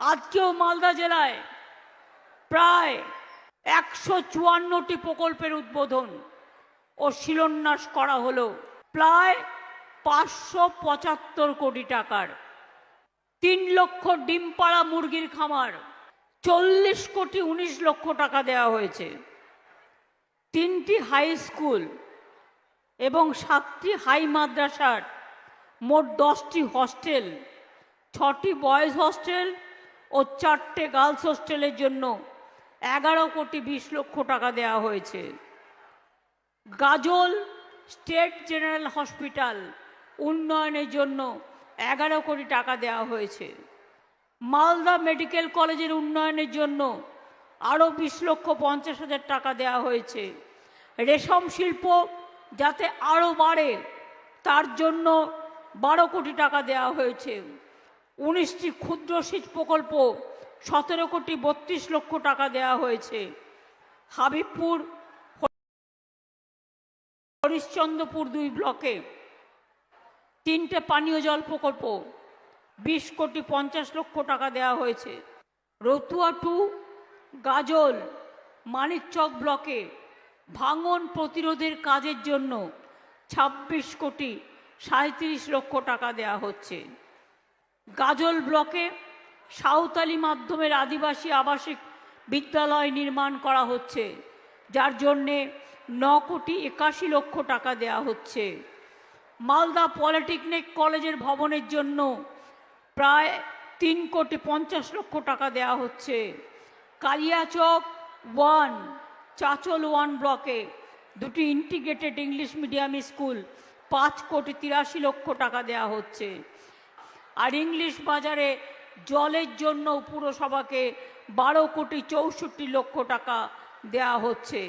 আজকেও মালদা জেলায় প্রায় একশো চুয়ান্নটি প্রকল্পের উদ্বোধন ও শিলান্যাস করা হলো প্রায় পাঁচশো পঁচাত্তর কোটি টাকার। তিন লক্ষ ডিম পাড়া মুরগির খামার, চল্লিশ কোটি উনিশ লক্ষ টাকা দেওয়া হয়েছে। তিনটি হাই স্কুল এবং সাতটি হাই মাদ্রাসার মোট দশটি হস্টেল, ছটি বয়েজ হস্টেল ও চারটে গার্লস হোস্টেলের জন্য এগারো কোটি বিশ লক্ষ টাকা দেওয়া হয়েছে। গাজল স্টেট জেনারেল হসপিটাল উন্নয়নের জন্য এগারো কোটি টাকা দেওয়া হয়েছে। মালদা মেডিকেল কলেজের উন্নয়নের জন্য আরও বিশ লক্ষ পঞ্চাশ হাজার টাকা দেওয়া হয়েছে। রেশম শিল্প যাতে আরও বাড়ে, তার জন্য বারো কোটি টাকা দেওয়া হয়েছে। উনিশটি ক্ষুদ্র সেচ প্রকল্প সতেরো কোটি বত্রিশ লক্ষ টাকা দেওয়া হয়েছে। হাবিবপুর, হরিশ্চন্দ্রপুর দুই ব্লকে। তিনটে পানীয় জল প্রকল্প, বিশ কোটি পঞ্চাশ লক্ষ টাকা দেওয়া হয়েছে। রতুয়া টু, গাজল, মানিকচক ব্লকে ভাঙন প্রতিরোধের কাজের জন্য ছাব্বিশ কোটি সাঁত্রিশ লক্ষ টাকা দেওয়া হচ্ছে। গাজল ব্লকে সাঁওতালি মাধ্যমের আদিবাসী আবাসিক বিদ্যালয় নির্মাণ করা হচ্ছে, যার জন্যে ন কোটি একাশি লক্ষ টাকা দেওয়া হচ্ছে। মালদা পলিটেকনিক কলেজের ভবনের জন্য প্রায় তিন কোটি পঞ্চাশ লক্ষ টাকা দেওয়া হচ্ছে। কালিয়াচক ওয়ান, চাচল ওয়ান ব্লকে দুটি ইন্টিগ্রেটেড ইংলিশ মিডিয়াম স্কুল পাঁচ কোটি তিরাশি লক্ষ টাকা দেওয়া হচ্ছে। আর ইংলিশ বাজারে জলের জন্য পুরসভাকে বারো কোটি চৌষট্টি লক্ষ টাকা দেয়া হচ্ছে।